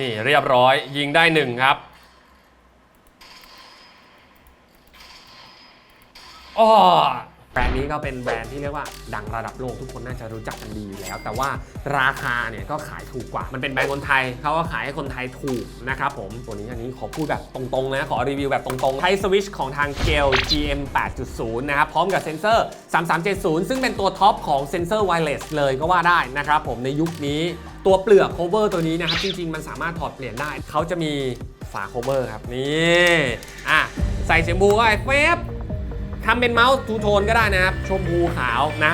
นี่เรียบร้อยยิงได้หนึ่งครับอ้อแบรนด์นี้ก็เป็นแบรนด์ที่เรียกว่าดังระดับโลกทุกคนน่าจะรู้จักกันดีอยู่แล้ว แต่ว่าราคาเนี่ยก็ขายถูกกว่า มันเป็นแบรนด์คนไทยเขาก็ขายให้คนไทยถูกนะครับผมตัวนี้อันนี้ขอพูดแบบตรงๆนะขอรีวิวแบบตรงๆใช้สวิตชของทางเกล GM 8.0 นะครับ พร้อมกับเซนเซอร์ 3370 ซึ่งเป็นตัวท็อปของเซนเซอร์ไวเลสเลยก็ว่าได้นะครับผมในยุคนี้ ตัวเปลือก cover ตัวนี้นะครับ จริง ๆ มันสามารถถอดเปลี่ยนได้ เขาจะมีฝา cover ครับ นี่อะใส่เสียงบูก็ไอ้เฟบทำเป็นเมาส์ทูโทนก็ได้นะครับ ชมพูขาวนะ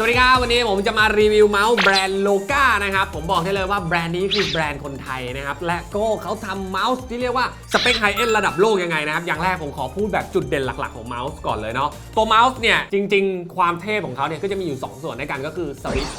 สวัสดีครับ วันนี้ผมจะมารีวิวเมาส์แบรนด์โลกานะครับ ผมบอกได้เลยว่าแบรนด์นี้คือแบรนด์คนไทยนะครับ และก็เขาทำเมาส์ที่เรียกว่าสเปคไฮเอ็นระดับโลกยังไงนะครับ อย่างแรกผมขอพูดแบบจุดเด่นหลักๆ ของเมาส์ก่อนเลยเนาะตัวเมาส์เนี่ยจริง ๆ ความเทพของเขาเนี่ยก็จะมีอยู่ 2 ส่วนในกันก็คือสวิตช์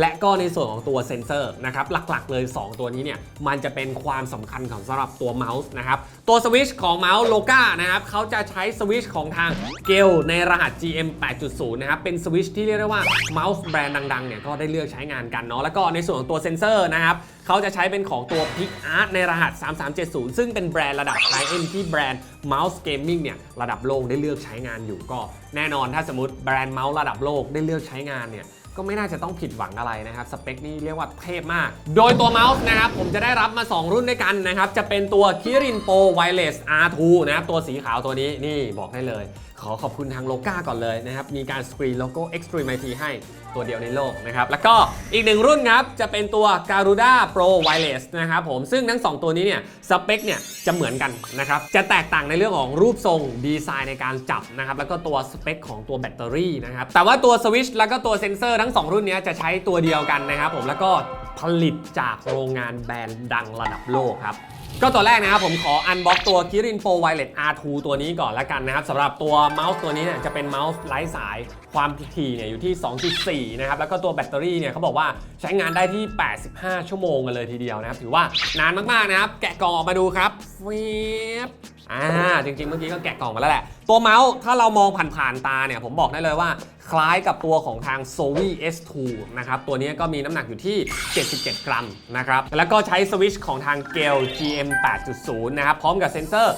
และก็ในส่วนของตัวเซนเซอร์นะครับหลักๆ เลย 2 ตัวนี้เนี่ยมันจะเป็นความสำคัญของสำหรับตัวเมาส์นะครับตัวสวิชของเมาส์โลกานะครับเขาจะใช้สวิชของทางเกลในรหัส GM 8.0 นะครับเป็นสวิชที่เรียกได้ว่าเมาส์แบรนด์ดังๆเนี่ยก็ได้เลือกใช้งานกันเนาะแล้วก็ในส่วนของตัวเซนเซอร์นะครับเขาจะใช้เป็นของตัว PicArt ในรหัส 3370 ซึ่งเป็นแบรนด์ระดับไฮเอ็นที่แบรนด์เมาส์เกมมิ่งเนี่ยระดับโลกได้เลือกใช้งานอยู่ก็ แน่นอนถ้าสมมติแบรนด์เมาส์ระดับโลกได้เลือกใช้งานเนี่ย ก็ไม่น่าจะต้องผิดหวังอะไรนะครับ สเปคนี่เรียกว่าเทพมาก โดยตัวเมาส์นะครับผมจะได้รับมา 2 รุ่นด้วยกันนะครับ จะเป็นตัว Kirin Pro Wireless R2 นะครับตัวสีขาวตัวนี้นี่บอกได้เลย ขอขอบคุณทางโลกาก่อนเลยนะครับ มีการสกรีนโลโก้ Extremity ให้ตัวเดียวในโลกนะครับ แล้วก็อีกหนึ่งรุ่นครับ จะเป็นตัว Garuda Pro Wireless นะครับผม ซึ่งทั้ง 2 ตัวนี้เนี่ย สเปคเนี่ยจะเหมือนกันนะครับ จะแตกต่างในเรื่องของรูปทรงดีไซน์ในการจับนะครับ แล้วก็ตัวสเปคของตัวแบตเตอรี่นะครับ แต่ว่าตัวสวิชแล้วก็ตัวเซนเซอร์ทั้ง 2 รุ่นเนี้ยจะใช้ตัวเดียวกันนะครับผม แล้วก็ผลิตจากโรงงานแบรนด์ดังระดับโลกครับ ก็ตัวแรกนะครับผมขออันบ็อกตัว Kirin Pro Wireless R2 ตัวนี้ก่อนละกันนะครับสำหรับตัวเมาส์ตัวนี้เนี่ยจะเป็นเมาส์ไร้สายความถี่เนี่ยอยู่ที่ 2.4 นะครับ แล้วก็ตัวแบตเตอรี่เนี่ยเขาบอกว่าใช้งานได้ที่ 85 ชั่วโมงกันเลยทีเดียวนะครับ ถือว่านานมากๆนะครับ แกะกล่องออกมาดูครับฟิบอ่าจริงๆ เมื่อกี้ก็แกะกล่องมาแล้วแหละ ตัวเมาส์ถ้าเรามองผ่านๆตาเนี่ยผมบอกได้เลยว่า คล้ายกับตัวของทาง s o v i S2 นะครับตัวนี้ก็มีน้ำหนักอยู่ที่ 77 กรัมนะครับแล้วก็ใช้สวิชของทาง g a l GM 8.0 นะครับพร้อมกับเซนเซอร์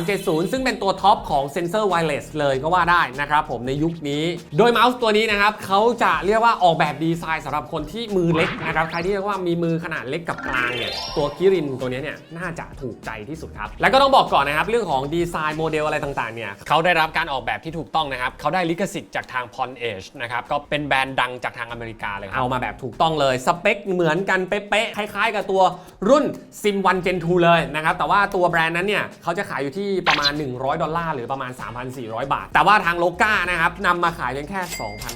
3370 ซึ่งเป็นตัวท็อปของเซนเซอร์ไวเลสเลยก็ว่าได้นะครับผมในยุคนี้ โดยเมาส์ตัวนี้นะครับเขาจะเรียกว่าออกแบบดีไซน์สำหรับคนที่มือเล็กนะครับใครที่เรียกว่ามีมือขนาดเล็กกับกลางเนี่ยตัวคิรินตัวนี้เนี่ยน่าจะถูกใจที่สุดครับ แล้วก็ต้องบอกก่อนนะครับเรื่องของดีไซน์โมเดลอะไรต่างๆเนี่ยเขาได้รับการออกแบบที่ถูกต้องนะครับเขาได้ลิขสิทธิ์จากทาง Pon Edge นะครับก็เป็นแบรนด์ดังจากทางอเมริกาเลยครับเอามาแบบถูกต้องเลยสเปคเหมือนกันเป๊ะๆคล้ายๆ กับตัวรุ่น Sim 1 Gen 2เลยนะครับแต่ว่าตัวแบรนด์นั้นเนี่ยเขาจะขายอยู่ที่ประมาณ 100 ดอลลาร์หรือประมาณ 3,400 บาท แต่ว่าทางโลกานะครับนำมาขายเพียงแค่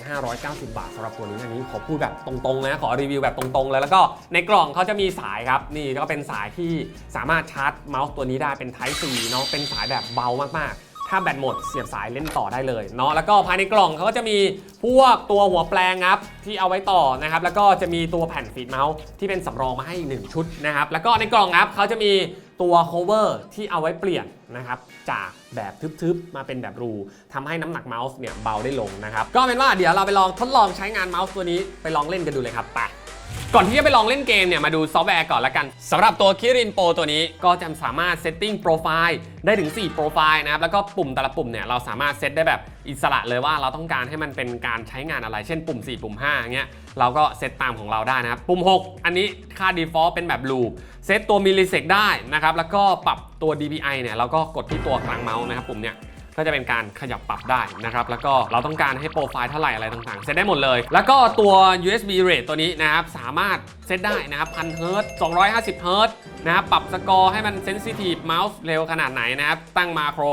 2,590 บาทสำหรับตัวนี้อันนี้ขอพูดแบบตรงๆนะขอรีวิวแบบตรงๆเลยแล้วก็ในกล่องเขาจะมีสายครับนี่ก็เป็นสายที่สามารถชาร์จเมาส์ตัวนี้ได้เป็น Type C เนาะเป็นสายแบบเบามากๆ ถ้าแบตหมดเสียบสายเล่นต่อได้เลยเนาะแล้วก็ภายในกล่องเขาก็จะมีพวกตัวหัวแปลงครับที่เอาไว้ต่อนะครับ แล้วก็จะมีตัวแผ่นฟีดเมาส์ที่เป็นสำรองมาให้อีกหนึ่งชุดนะครับ แล้วก็ในกล่องครับเขาจะมีตัว cover ที่เอาไว้เปลี่ยนนะครับจากแบบทึบๆ มาเป็นแบบรูทำให้น้ำหนักเมาส์เนี่ยเบาได้ลงนะครับ ก็เป็นว่าเดี๋ยวเราไปลองทดลองใช้งานเมาส์ตัวนี้ไปลองเล่นกันดูเลยครับไป ก่อนที่จะไปลองเล่นเกมเนี่ยมาดูซอฟต์แวร์ก่อนละกันสำหรับตัว Kirin Pro ตัวนี้ก็จะสามารถเซตติ้งโปรไฟล์ได้ถึง 4 โปรไฟล์นะครับ แล้วก็ปุ่มแต่ละปุ่มเนี่ยเราสามารถเซตได้แบบอิสระเลยว่าเราต้องการให้มันเป็นการใช้งานอะไร เช่นปุ่ม 4 ปุ่ม5อย่างเงี้ยเราก็เซตตามของเราได้นะครับ ปุ่ม 6 อันนี้ค่า default เป็นแบบลูปเซตตัวมิลลิเซกได้นะครับแล้วก็ปรับตัว DPI เนี่ยเราก็กดที่ตัวกลางเมาส์นะครับปุ่มเนี้ย ก็จะเป็นการขยับปรับได้นะครับ แล้วก็เราต้องการให้โปรไฟล์เท่าไหร่อะไรต่างๆ เซตได้หมดเลย แล้วก็ตัว USB rate ตัวนี้นะครับ สามารถเซตได้นะครับพันเฮิร์ต250เฮิร์ตนะครับ ปรับสกอร์ให้มันเซนซิทีฟเมาส์เร็วขนาดไหนนะครับ ตั้งมาโคร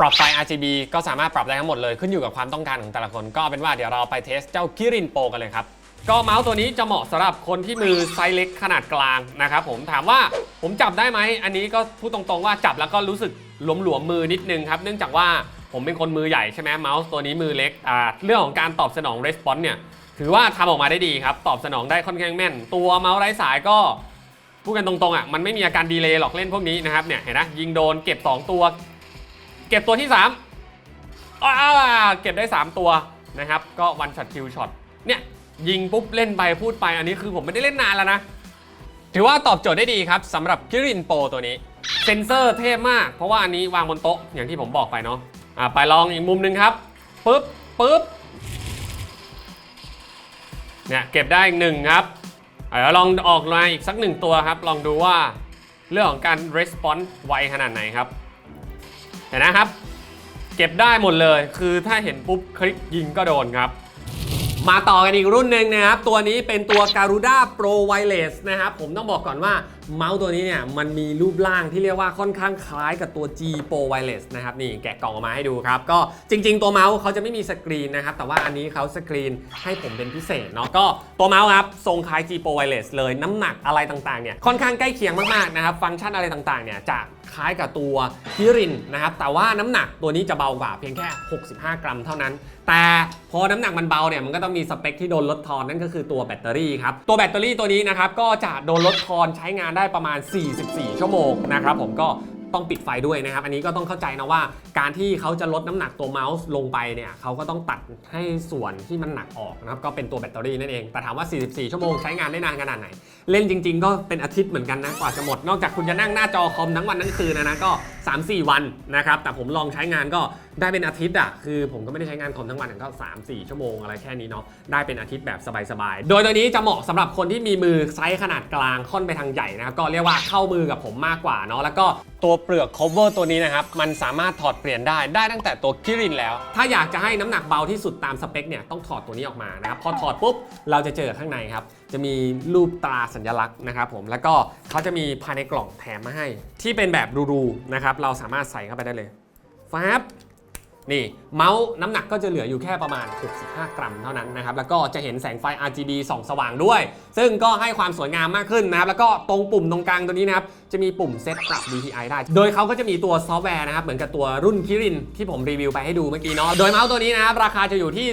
ปรับไฟ RGB ก็สามารถปรับได้ทั้งหมดเลย ขึ้นอยู่กับความต้องการของแต่ละคน ก็เป็นว่าเดี๋ยวเราไปเทสเจ้า Kirin Pro กันเลยครับก็เมาส์ตัวนี้จะเหมาะสำหรับคนที่มือไซส์เล็กขนาดกลางนะครับผมถามว่าผมจับได้ไหม อันนี้ก็พูดตรงๆว่าจับแล้วก็รู้สึกหลวมๆมือนิดนึงครับ เนื่องจากว่า ผมเป็นคนมือใหญ่ใช่ไหมเมาส์ตัวนี้มือเล็กอ่าเรื่องของการตอบสนอง response เนี่ยถือว่าทำออกมาได้ดีครับ ตอบสนองได้ค่อนข้างแม่น ตัวเมาส์ไร้สายก็พูดกันตรงๆอะมันไม่มีอาการดีเลย์หรอกเล่นพวกนี้นะครับเนี่ยเห็นนะยิงโดนเก็บ 2 ตัว เก็บตัวที่3อ่าเก็บได้ 3 ตัวนะครับก็วันช็อตคิวช็อตเนี่ยยิงปุ๊บเล่นไปพูดไปอันนี้คือผมไม่ได้เล่นนานแล้วนะ ถือว่าตอบโจทย์ได้ดีครับสำหรับคิรินโปรตัวนี้ เซนเซอร์เทพมาก เพราะว่าอันนี้วางบนโต๊ะอย่างที่ผมบอกไปเนาะ อะไปลองอีกมุมหนึ่งครับปุ๊บปุ๊บเนี่ยเก็บได้อีกหนึ่งครับเดี๋ยวลองออกมาอีกสักหนึ่งตัวครับ ลองดูว่าเรื่องของการ response ไวขนาดไหนครับ เห็นนะครับ เก็บได้หมดเลยคือถ้าเห็นปุ๊บคลิกยิงก็โดนครับ มาต่อกันอีกรุ่นหนึ่งนะครับ ตัวนี้เป็นตัว Garuda Pro Wireless นะครับ ผมต้องบอกก่อนว่าเมาส์ตัวนี้เนี่ยมันมีรูปร่างที่เรียกว่าค่อนข้างคล้ายกับตัว G Pro Wireless นะครับ นี่แกะกล่องออกมาให้ดูครับ ก็จริง ๆ ตัวเมาส์เขาจะไม่มีสกรีนนะครับ แต่ว่าอันนี้เขาสกรีนให้ผมเป็นพิเศษเนาะก็ตัวเมาส์ครับ ทรงคล้าย G Pro Wireless เลยน้ำหนักอะไรต่างๆเนี่ยค่อนข้างใกล้เคียงมากๆนะครับฟังก์ชันอะไรต่างๆเนี่ยจะ คล้ายกับตัวคิรินนะครับ แต่ว่าน้ำหนักตัวนี้จะเบากว่าเพียงแค่ 65 กรัมเท่านั้น แต่พอน้ำหนักมันเบาเนี่ยมันก็ต้องมีสเปคที่โดนลดทอนนั่นก็คือตัวแบตเตอรี่ครับ ตัวแบตเตอรี่ตัวนี้นะครับก็จะโดนลดทอนใช้งานได้ประมาณ 44 ชั่วโมงนะครับผมก็ ต้องปิดไฟด้วยนะครับ อันนี้ก็ต้องเข้าใจนะว่า การที่เขาจะลดน้ำหนักตัวเมาส์ลงไปเนี่ยเขาก็ต้องตัดให้ส่วนที่มันหนักออกนะครับก็เป็นตัวแบตเตอรี่นั่นเอง แต่ถามว่า 44 ชั่วโมงใช้งานได้นานขนาดไหน เล่นจริง ๆ ก็เป็นอาทิตย์เหมือนกันนะกว่าจะหมด นอกจากคุณจะนั่งหน้าจอคอมทั้งวันทั้งคืนนะนะก็ 3-4 วันนะครับแต่ผมลองใช้งานก็ได้เป็นอาทิตย์อะคือผมก็ไม่ได้ใช้งานคอมทั้งวันก็3-4 ชั่วโมงอะไรแค่นี้เนาะได้เป็นอาทิตย์แบบสบายๆ โดยตัวนี้จะเหมาะสำหรับคนที่มีมือไซส์ขนาดกลางค่อนไปทางใหญ่นะครับก็เรียกว่าเข้ามือกับผมมากกว่าเนาะแล้วก็ ตัวเปลือก cover ตัวนี้นะครับ มันสามารถถอดเปลี่ยนได้ได้ตั้งแต่ตัวคิรินแล้ว ถ้าอยากจะให้น้ำหนักเบาที่สุดตามสเปคเนี่ยต้องถอดตัวนี้ออกมานะครับ พอถอดปุ๊บเราจะเจอข้างในครับ จะมีรูปตราสัญลักษณ์นะครับผมแล้วก็เขาจะมีภายในกล่องแถมมาให้ ที่เป็นแบบรูๆนะครับเราสามารถใส่เข้าไปได้เลยฟับ นี่เมาส์น้ำหนักก็จะเหลืออยู่แค่ประมาณ 65 กรัมเท่านั้นนะครับ แล้วก็จะเห็นแสงไฟ RGB ส่องสว่างด้วย ซึ่งก็ให้ความสวยงามมากขึ้นนะครับ แล้วก็ตรงปุ่มตรงกลางตัวนี้นะครับ จะมีปุ่มเซตปรับ DPI ได้ โดยเขาก็จะมีตัวซอฟต์แวร์นะครับ เหมือนกับตัวรุ่นคิรินที่ผมรีวิวไปให้ดูเมื่อกี้เนาะ โดยเมาส์ตัวนี้นะครับ ราคาจะอยู่ที่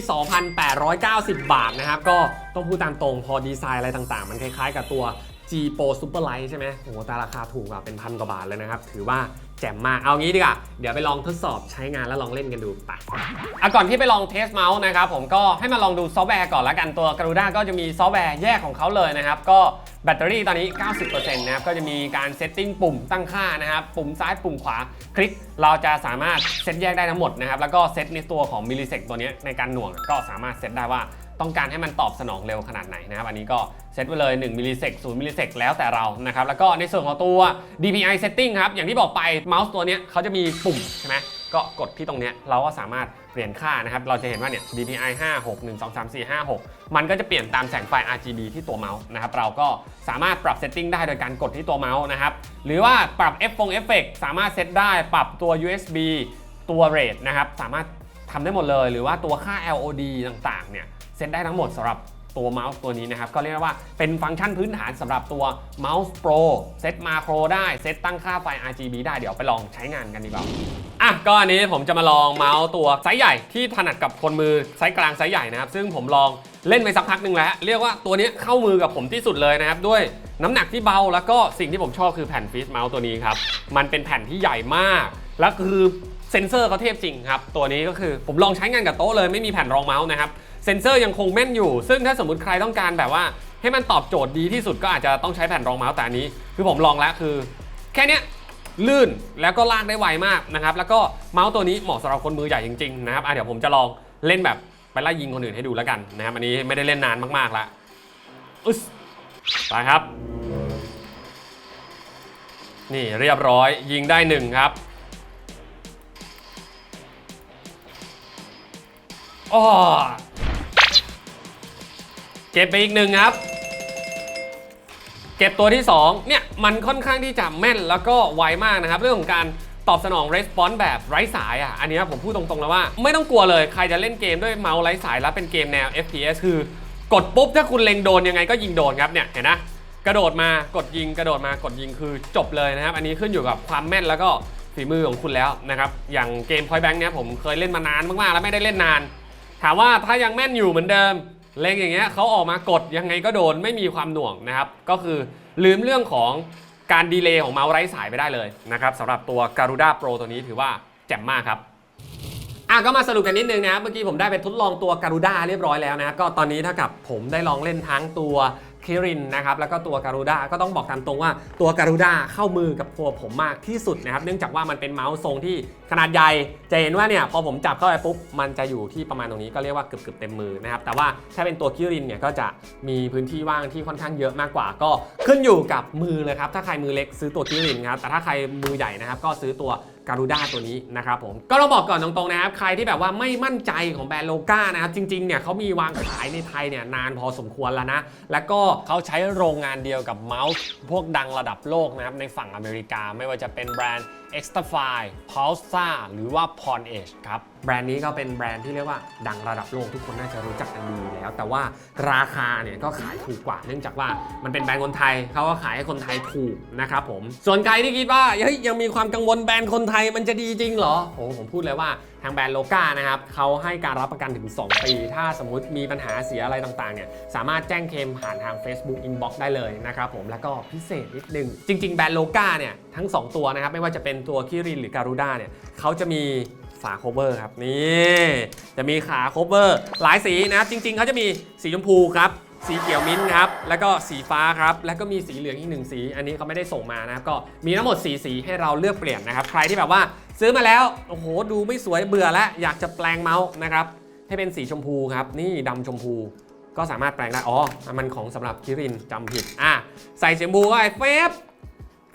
2,890 บาทนะครับ ก็ต้องพูดตามตรงพอดีไซน์อะไรต่างๆ มันคล้ายๆ กับตัว G Pro Super Light ใช่ไหมโอ้โหแต่ราคาถูกกว่าเป็นพันกว่าบาทเลยนะครับ ถือว่า แจ่มมาก เอางี้ดีกว่า เดี๋ยวไปลองทดสอบใช้งานแล้วลองเล่นกันดูไปอะก่อนที่ไปลองเทสเมาส์นะครับผมก็ให้มาลองดูซอฟต์แวร์ก่อนละกันตัว Garuda ก็จะมีซอฟต์แวร์แยกของเขาเลยนะครับ ก็แบตเตอรี่ตอนนี้ 90%นะครับ ก็จะมีการเซตติ้งปุ่มตั้งค่านะครับ ปุ่มซ้ายปุ่มขวาคลิก เราจะสามารถเซตแยกได้ทั้งหมดนะครับ แล้วก็เซตในตัวของมิลลิเซกตัวนี้ในการหน่วงก็สามารถเซตได้ว่า ต้องการให้มันตอบสนองเร็วขนาดไหนนะครับ อันนี้ก็เซตไว้เลย 1 มิลลิเซก0มิลลิเซกแล้วแต่เรานะครับ แล้วก็ในส่วนของตัว DPI setting ครับ อย่างที่บอกไปเมาส์ตัวนี้เขาจะมีปุ่มใช่ไหมก็กดที่ตรงนี้เราก็สามารถเปลี่ยนค่านะครับ เราจะเห็นว่าเนี่ย DPI 5 6 1 2 3 4 5 6 มันก็จะเปลี่ยนตามแสงไฟ RGB ที่ตัวเมาส์นะครับ เราก็สามารถปรับเซตติ้งได้โดยการกดที่ตัวเมาส์นะครับ หรือว่าปรับ F ฟงเอฟเฟกสามารถเซตได้ปรับตัว USB ตัวเรทนะครับ สามารถทำได้หมดเลย หรือว่าตัวค่า LOD ต่างๆ เนี่ย เซตได้ทั้งหมดสำหรับตัวเมาส์ตัวนี้นะครับ ก็เรียกว่าเป็นฟังก์ชันพื้นฐานสำหรับตัวเมาส์ Pro เซตมาโครได้ เซตตั้งค่าไฟ RGB ได้เดี๋ยวไปลองใช้งานกันดีกว่าอะก็อันนี้ผมจะมาลองเมาส์ตัวไซส์ใหญ่ที่ถนัดกับคนมือไซส์กลางไซส์ใหญ่นะครับ ซึ่งผมลองเล่นไปสักพักหนึ่งแล้ว เรียกว่าตัวนี้เข้ามือกับผมที่สุดเลยนะครับ ด้วยน้ำหนักที่เบาแล้วก็สิ่งที่ผมชอบคือแผ่นฟีสเมาส์ตัวนี้ครับ มันเป็นแผ่นที่ใหญ่มาก แล้วคือ เซนเซอร์เขาเทพจริงครับ ตัวนี้ก็คือผมลองใช้งานกับโต๊ะเลยไม่มีแผ่นรองเมาส์นะครับ เซนเซอร์ยังคงแม่นอยู่ ซึ่งถ้าสมมติใครต้องการแบบว่า ให้มันตอบโจทย์ดีที่สุดก็อาจจะต้องใช้แผ่นรองเมาส์แต่อันนี้ คือผมลองแล้วคือ แค่เนี้ยลื่นแล้วก็ลากได้ไวมากนะครับ แล้วก็เมาส์ตัวนี้เหมาะสำหรับคนมือใหญ่จริงๆนะครับอะเดี๋ยวผมจะลองเล่นแบบไปไล่ยิงคนอื่นให้ดูแล้วกันนะครับอันนี้ไม่ได้เล่นนานมากๆแล้วอึสไปครับ นี่เรียบร้อยยิงได้หนึ่งครับ อ้อเก็บไปอีกหนึ่งครับ เก็บตัวที่ 2 เนี่ย มันค่อนข้างที่จะแม่นแล้วก็ไวมากนะครับ เรื่องของการตอบสนอง response แบบไร้สายอะ อันนี้ผมพูดตรงๆแล้วว่า ไม่ต้องกลัวเลยใครจะเล่นเกมด้วยเมาส์ไร้สายแล้วเป็นเกมแนว FPS คือกดปุ๊บถ้าคุณเล็งโดนยังไงก็ยิงโดนครับเนี่ยเห็นนะกระโดดมากดยิงกระโดดมากดยิงคือจบเลยนะครับ อันนี้ขึ้นอยู่กับความแม่นแล้วก็ฝีมือของคุณแล้วนะครับ อย่างเกม Point Blank เนี่ยผมเคยเล่นมานานมากๆ แล้วไม่ได้เล่นนาน ถามว่าถ้ายังแม่นอยู่เหมือนเดิม เล็งอย่างเงี้ยเขาออกมากดยังไงก็โดนไม่มีความหน่วงนะครับ ก็คือลืมเรื่องของการดีเลย์ของเมาส์ไร้สายไปได้เลยนะครับสำหรับตัว Garuda Pro ตัวนี้ถือว่าแจ่มมากครับอะก็มาสรุปกันนิดนึงนะเมื่อกี้ผมได้ไปทดลองตัว Garuda เรียบร้อยแล้วนะ ก็ตอนนี้เท่ากับผมได้ลองเล่นทั้งตัว คิรินนะครับแล้วก็ตัวการูด้าก็ต้องบอกตามตรงว่าตัวการูด้าเข้ามือกับตัวผมมากที่สุดนะครับเนื่องจากว่ามันเป็นเมาส์ทรงที่ขนาดใหญ่จะเห็นว่าเนี่ยพอผมจับเข้าไปปุ๊บมันจะอยู่ที่ประมาณตรงนี้ก็เรียกว่าเกือบเกือบเต็มมือนะครับแต่ว่าถ้าเป็นตัวคิรินเนี่ยก็จะมีพื้นที่ว่างที่ค่อนข้างเยอะมากกว่า ก็ขึ้นอยู่กับมือเลยครับถ้าใครมือเล็กซื้อตัวคิรินครับแต่ถ้าใครมือใหญ่นะครับก็ซื้อตัว การูด้าตัวนี้นะครับผมก็เราบอกก่อนตรงๆนะครับ ใครที่แบบว่าไม่มั่นใจของแบรนด์โลก้านะครับ จริงๆเนี่ยเขามีวางขายในไทยเนี่ยนานพอสมควรแล้วนะ แล้วก็เขาใช้โรงงานเดียวกับเมาส์พวกดังระดับโลกนะครับ ในฝั่งอเมริกาไม่ว่าจะเป็นแบรนด์ Extrafy p u l s a หรือว่า p o n Edge ครับ แบรนด์นี้ก็เป็นแบรนด์ที่เรียกว่าดังระดับโลกทุกคนน่าจะรู้จักกันดีแล้ว แต่ว่าราคาเนี่ยก็ขายถูกกว่า เนื่องจากว่ามันเป็นแบรนด์คนไทยเขาก็ขายให้คนไทยถูกนะครับผมส่วนใครที่คิดว่าเฮ้ยยังมีความกังวลแบรนด์คนไทยมันจะดีจริงเหรอโอ้ผมพูดเลยว่าทางแบรนด์โลกานะครับเขาให้การรับประกันถึง 2 ปี ถ้าสมมุติมีปัญหาเสียอะไรต่างๆเนี่ยสามารถแจ้งเคมผ่านทาง Facebook Inbox ได้เลยนะครับผมแล้วก็พิเศษนิดนึง จริง ๆ แบรนด์โลกาเนี่ยทั้ง 2 ตัวนะครับไม่ว่าจะเป็นตัวคิรินหรือการูด้าเนี่ยเขาจะมีฝาโคเวอร์ครับนี่จะมีขาโคเวอร์หลายสีนะครับจริง ๆเขาจะมีสีชมพูครับ สีเขียวมิ้นท์ครับ แล้วก็สีฟ้าครับ แล้วก็มีสีเหลืองอีกหนึ่งสี อันนี้เขาไม่ได้ส่งมานะครับ ก็มีทั้งหมดสีสีให้เราเลือกเปลี่ยนนะครับ ใครที่แบบว่าซื้อมาแล้ว โอ้โห ดูไม่สวยเบื่อแล้ว อยากจะแปลงเมาส์นะครับ ให้เป็นสีชมพูครับ นี่ดำชมพู ก็สามารถแปลงได้ อ๋อ มันของสำหรับคิรินจำผิด อะ ใส่สีชมพูก็ไอ้เฟฟ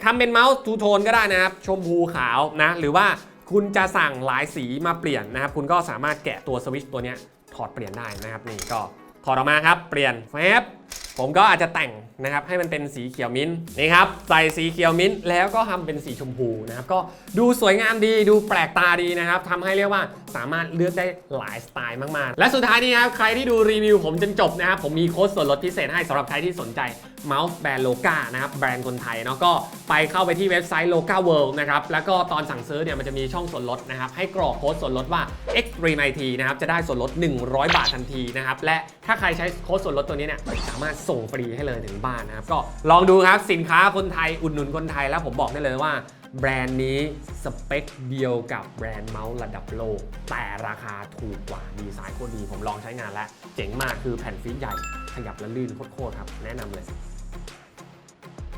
ทำเป็นเมาส์ทูโทนก็ได้นะครับ ชมพูขาวนะ หรือว่าคุณจะสั่งหลายสีมาเปลี่ยนนะครับ คุณก็สามารถแกะตัวสวิตช์ตัวนี้ถอดเปลี่ยนได้นะครับ นี่ก็ ถอดออกมาครับ เปลี่ยนแฟบผมก็อาจจะแต่งนะครับให้มันเป็นสีเขียวมิ้นท์นี่ครับใส่สีเขียวมิ้นท์แล้วก็ทำเป็นสีชมพูนะครับก็ดูสวยงามดีดูแปลกตาดีนะครับทำให้เรียกว่าสามารถเลือกได้หลายสไตล์มากๆ และสุดท้ายนี้ครับใครที่ดูรีวิวผมจนจบนะครับผมมีโค้ดส่วนลดพิเศษให้สำหรับใครที่สนใจเมาส์แบรนด์โลกานะครับแบรนด์คนไทยเนาะก็ไปเข้าไปที่เว็บไซต์ Loca World นะครับแล้วก็ตอนสั่งซื้อเนี่ยมันจะมีช่องส่วนลดนะครับให้กรอกโค้ดส่วนลดว่า Extreme IT นะครับจะได้ส่วนลด 100 บาททันทีนะครับและถ้าใครใช้โค้ดส่วนลดตัวนี้เนี่ยามารถส่งฟรีให้เลยถึงบ้านนะครับก็ลองดูครับสินค้าคนไทยอุดหนุนคนไทยแล้วผมบอกได้เลยว่า แบรนด์นี้สเปคเดียวกับแบรนด์เมาส์ระดับโลก แต่ราคาถูกกว่าดีไซน์โคตรดีผมลองใช้งานแล้ว เจ๋งมากคือแผ่นฟีดใหญ่ขยับและลื่นโคตรๆครับ แนะนำเลย